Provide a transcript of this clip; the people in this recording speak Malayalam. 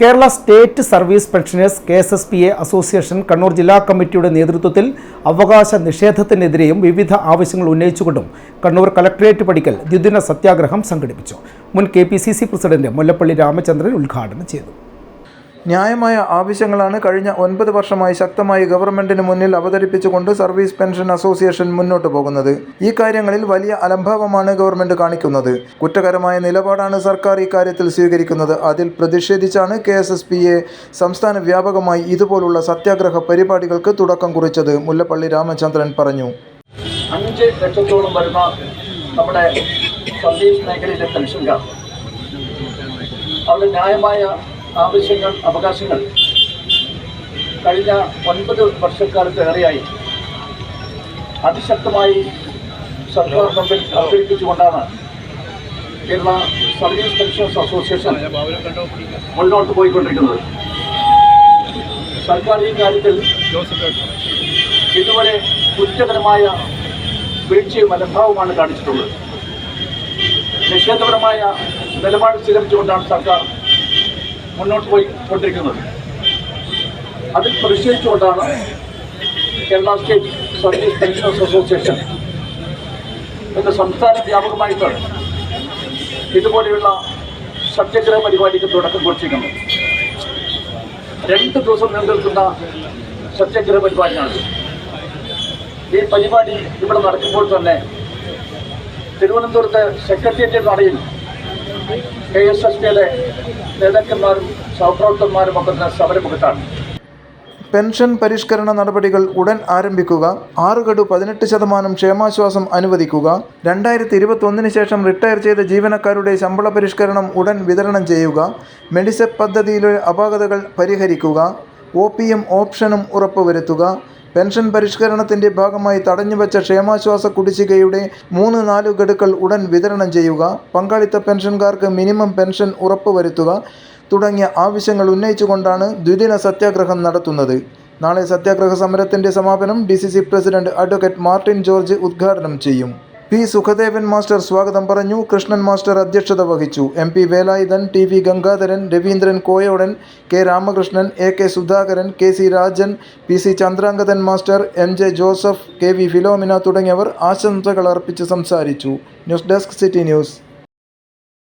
Kerala state service pensioners K S S P A association Kannur ജില്ലാ കമ്മിറ്റിയുടെ നേതൃത്വത്തിൽ അവകാശ നിഷേധത്തിനെതിരെയും വിവിധ ആവശ്യങ്ങൾ ഉന്നയിച്ചുകൊണ്ടും കണ്ണൂർ കലക്ടറേറ്റ് പടിക്കൽ ദ്വിദിന സത്യാഗ്രഹം സംഘടിപ്പിച്ചു. മുൻ K P C C president Mullappally Ramachandran ഉദ്ഘാടനം ചെയ്തു. ന്യായമായ ആവശ്യങ്ങളാണ് കഴിഞ്ഞ ഒൻപത് വർഷമായി ശക്തമായി ഗവൺമെന്റിന് മുന്നിൽ അവതരിപ്പിച്ചുകൊണ്ട് സർവീസ് പെൻഷൻ അസോസിയേഷൻ മുന്നോട്ട് പോകുന്നത്. ഈ കാര്യങ്ങളിൽ വലിയ അലംഭാവമാണ് ഗവൺമെന്റ് കാണിക്കുന്നത്. കുറ്റകരമായ നിലപാടാണ് സർക്കാർ ഇക്കാര്യത്തിൽ സ്വീകരിക്കുന്നത്. അതിൽ പ്രതിഷേധിച്ചാണ് കെ എസ് എസ് പിയെ സംസ്ഥാന വ്യാപകമായി ഇതുപോലുള്ള സത്യാഗ്രഹ പരിപാടികൾക്ക് തുടക്കം കുറിച്ചത് മുല്ലപ്പള്ളി രാമചന്ദ്രൻ പറഞ്ഞു. അഞ്ച് ലക്ഷത്തോളം വരുന്ന നമ്മുടെ സർവീസ് മേഖലയിലെ പെൻഷൻകാർ. അവരുടെ ന്യായമായ ആവശ്യങ്ങൾ അവകാശങ്ങൾ. കഴിഞ്ഞ ഒൻപത് വർഷക്കാലത്തേറെയായി അതിശക്തമായി സർക്കാർ മുമ്പിൽ അവതരിപ്പിച്ചുകൊണ്ടാണ് കേരള സർവീസ് പെൻഷൻസ് അസോസിയേഷൻ മുന്നോട്ട് പോയിക്കൊണ്ടിരിക്കുന്നത്. സർക്കാർ ഈ കാര്യത്തിൽ ഇതുവരെ കുറ്റകരമായ വീഴ്ചയും അലംഭാവമാണ് കാണിച്ചിട്ടുള്ളത്. നിഷേധപരമായ നിലപാട് സ്വീകരിച്ചുകൊണ്ടാണ് സർക്കാർ മുന്നോട്ട് പോയി കൊണ്ടിരിക്കുന്നത്. അതിൽ പ്രതിഷേധിച്ചുകൊണ്ടാണ് Kerala state service pensioners association ഇന്ന് സംസ്ഥാന വ്യാപകമായിട്ട് ഇതുപോലെയുള്ള സത്യഗ്രഹ പരിപാടിക്ക് തുടക്കം കുറിച്ചിരിക്കുന്നത് രണ്ട് ദിവസം നിലനിൽക്കുന്ന നിൽക്കുന്ന സത്യഗ്രഹ പരിപാടിയാണ്. ഈ പരിപാടി ഇവിടെ നടക്കുമ്പോൾ തന്നെ തിരുവനന്തപുരത്ത് സെക്രട്ടേറിയറ്റ് നടയിൽ കെ എസ് എസ് പിയിലെ നേതാക്കന്മാരും സഹപ്രവർത്തകന്മാരും ഒക്കെ സമരമുഖത്താണ്. പെൻഷൻ പരിഷ്കരണ നടപടികൾ ഉടൻ ആരംഭിക്കുക ആറ് ഗഡു പതിനെട്ട് ശതമാനം ക്ഷേമാശ്വാസം അനുവദിക്കുക രണ്ടായിരത്തി ഇരുപത്തൊന്നിന് ശേഷം റിട്ടയർ ചെയ്ത ജീവനക്കാരുടെ ശമ്പള പരിഷ്കരണം ഉടൻ വിതരണം ചെയ്യുക മെഡിസെപ് പദ്ധതിയിലെ അപാകതകൾ പരിഹരിക്കുക ഒ പി എം ഓപ്ഷനും ഉറപ്പുവരുത്തുക. പെൻഷൻ പരിഷ്കരണത്തിന്റെ ഭാഗമായി തടഞ്ഞുവച്ച ക്ഷേമാശ്വാസ കുടിശ്ശികയുടെ മൂന്ന് നാല് ഗഡുക്കൾ ഉടൻ വിതരണം ചെയ്യുക. പങ്കാളിത്ത പെൻഷൻകാർക്ക് മിനിമം പെൻഷൻ ഉറപ്പുവരുത്തുക തുടങ്ങിയ ആവശ്യങ്ങൾ ഉന്നയിച്ചുകൊണ്ടാണ് ദ്വിദിന സത്യാഗ്രഹം നടത്തുന്നത്. നാളെ സത്യാഗ്രഹ സമരത്തിന്റെ സമാപനം D president advocate Martin George ഉദ്ഘാടനം ചെയ്യും. പി സുഖദേവൻ മാസ്റ്റർ സ്വാഗതം പറഞ്ഞു. കൃഷ്ണൻ മാസ്റ്റർ അധ്യക്ഷത വഹിച്ചു. M P Velayudhan T V Gangadharan Raveendran Koyodan K Ramakrishnan A K Sudhakaran K C Rajan P C Chandrangathan master M J Joseph K V Philomina തുടങ്ങിയവർ ആശംസകൾ അർപ്പിച്ച് സംസാരിച്ചു. News desk city news.